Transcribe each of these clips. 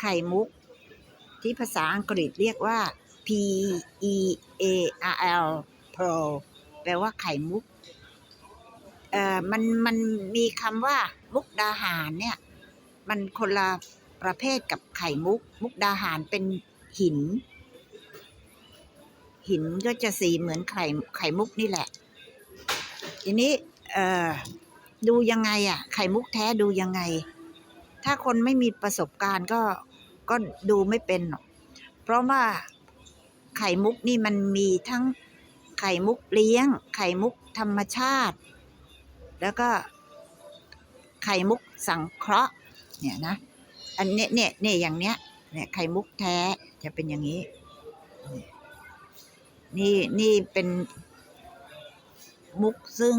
ไข่มุก ที่ภาษาอังกฤษเรียกว่า P E A R L Pearl แปลว่าไข่มุก เอ่อ มัน มันมีคำว่า มุกดาหารเนี่ย มันคนละประเภทกับไข่มุก มุกดาหารเป็นหิน หินก็จะสีเหมือนไข่ไข่มุกนี่แหละ ทีนี้ เอ่อ ดูยังไงอะไข่มุกแท้ดูยังไง ถ้าคนไม่มีประสบการณ์ก็ก็ดูไม่เป็นหรอกเพราะว่าไข่มุกนี่มันมีทั้งไข่มุกเลี้ยง ไข่มุกธรรมชาติ แล้วก็ไข่มุกสังเคราะห์เนี่ยนะ อันเนี้ยเนี่ยเนี่ยอย่างเนี้ยเนี่ยไข่มุกแท้จะเป็นอย่างนี้ นี่นี่เป็นมุกซึ่ง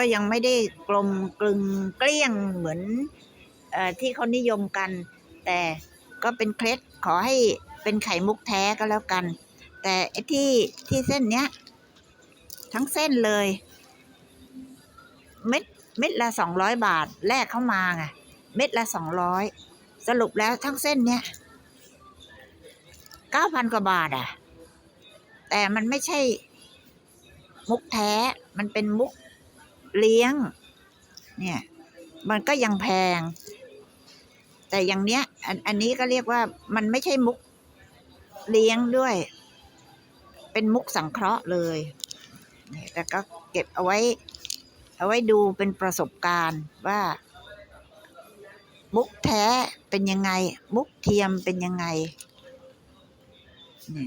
ก็ยังไม่ได้กลมกลึงเกลี้ยงเหมือนอที่เขานิยมกัน แต่ก็เป็นเคล็ดขอให้เป็นไข่มุกแท้ก็แล้วกัน แต่ที่ที่เส้นเนี้ย ทั้งเส้นเลย เม็ดเม็ดละสองร้อยบาทแลกเข้ามาไงเม็ดละสองร้อยสรุปแล้วทั้งเส้นเนี้ยเก้าพันกว่าบาทอะ แต่มันไม่ใช่มุกแท้ มันเป็นมุก เลี้ยง เนี่ย มันก็ยังแพง แต่อย่างเนี้ย อันอันนี้ก็เรียกว่ามันไม่ใช่มุกเลี้ยงด้วย เป็นมุกสังเคราะห์เลยเนี่ยแต่ก็เก็บเอาไว้ เอาไว้ดูเป็นประสบการณ์ว่า มุกแท้เป็นยังไง มุกเทียมเป็นยังไงนี่